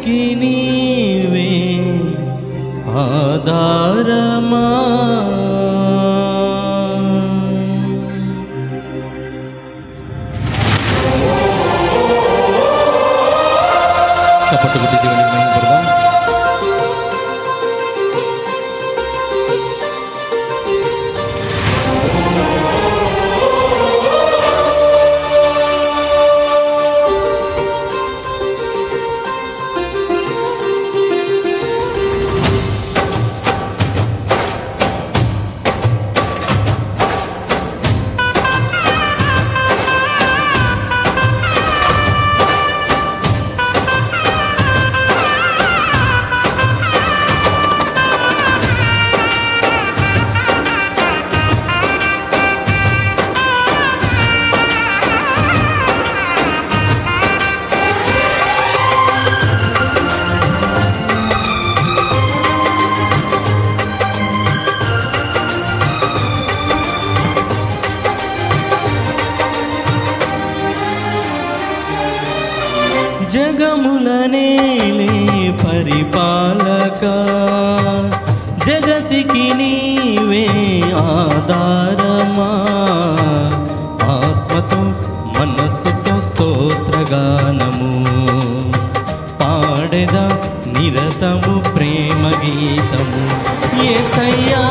జగతికి నీవే ఆధారమా? చప్పట్లు జగతికి నీవే ఆధారమా? ఆత్మతో మనస్సుతో స్తోత్రగానము. పాడెద నిరతము ప్రేమ గీతము ఏ సయ్యా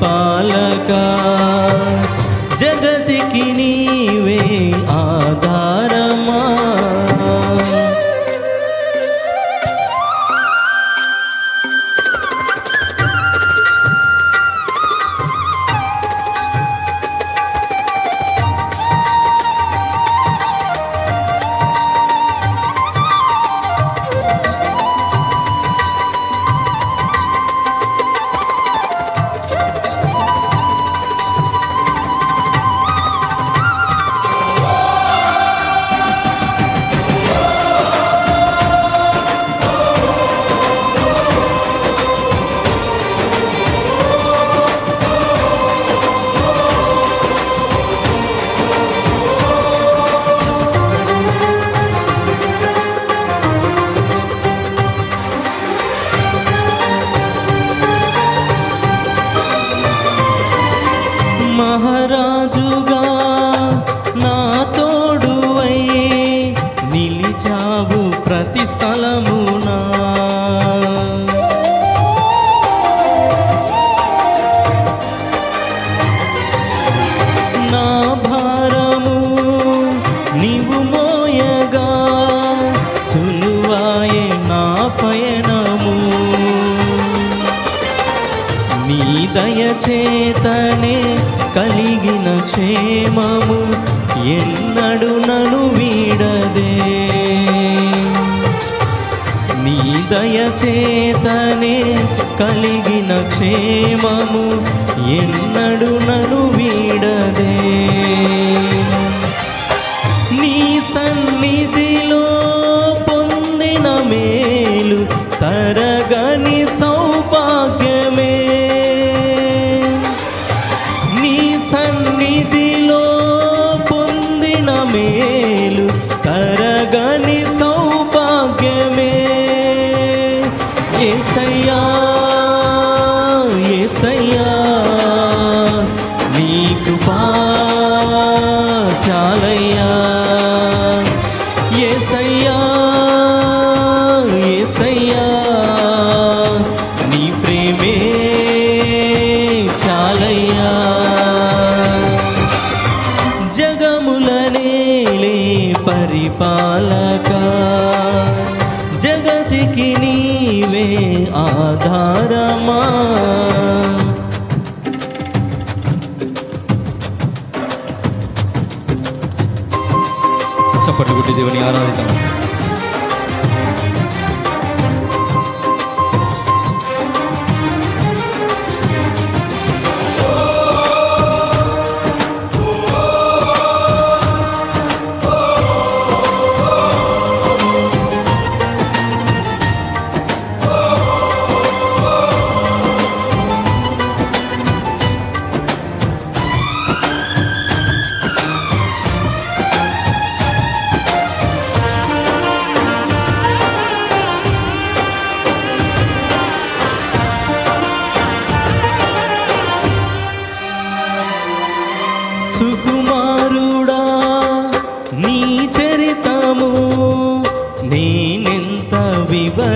పరిపాలక పయనము. నీ దయచేతనే కలిగిన క్షేమము ఎన్నడు నను వీడదే. నీ దయచేతనే కలిగిన క్షేమము ఎన్న ಕೇಳು பட்டுக்குட்டி தேவனை ஆராதித்தான்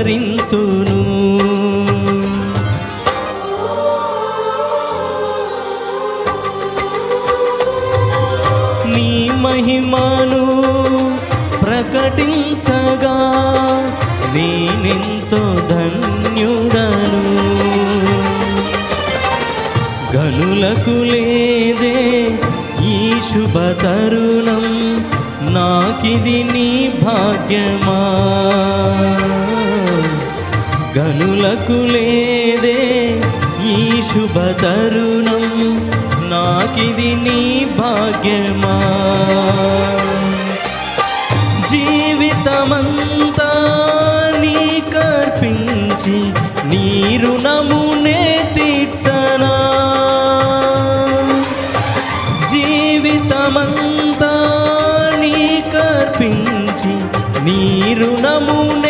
వివరింతును నీ మహిమను ప్రకటించగా నేనెంతో ధన్యుడను. గనులకు లేదే ఈ శుభ తరుణం నాకిది నీ భాగ్యమా? గనులకు లేదే ఈ శుభ తరుణం. నాకిది నీ భాగ్యమా? జీవితమంతా నీ కర్పించి నీ రుణమునే తీర్చనా? జీవితమంతా నీ కర్పించి నీ రుణమునే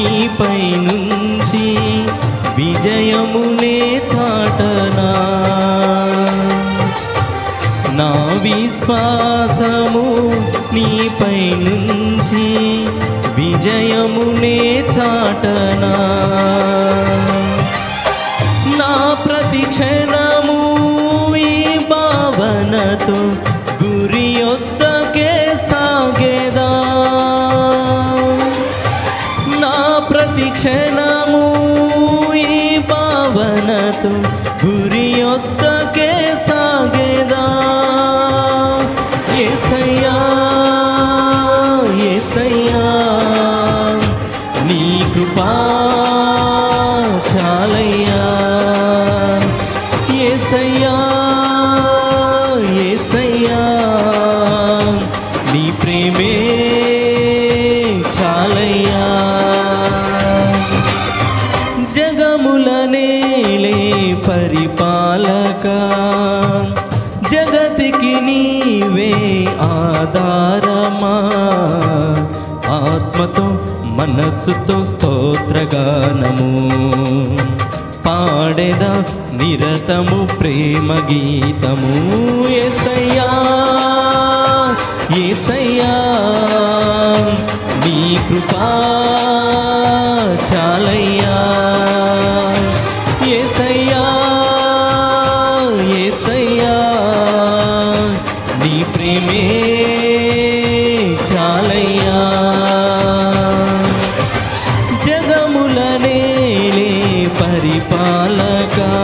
నీపై నుంచి విజయమునే చాటనా. నా విశ్వాసము నీపై నుంచి విజయమునే చాటనా. నా ప్రతి క్షణము ఈ భావనతో పాలక జగతికి నీవే ఆధారమా? ఆత్మతో మనస్సుతో స్తోత్రగానము. పాడేద నిరతము ప్రేమ గీతము. ఎసయ్యా ఏసయ్యా నీ కృపా చాలయ్యా. పరిపాలకా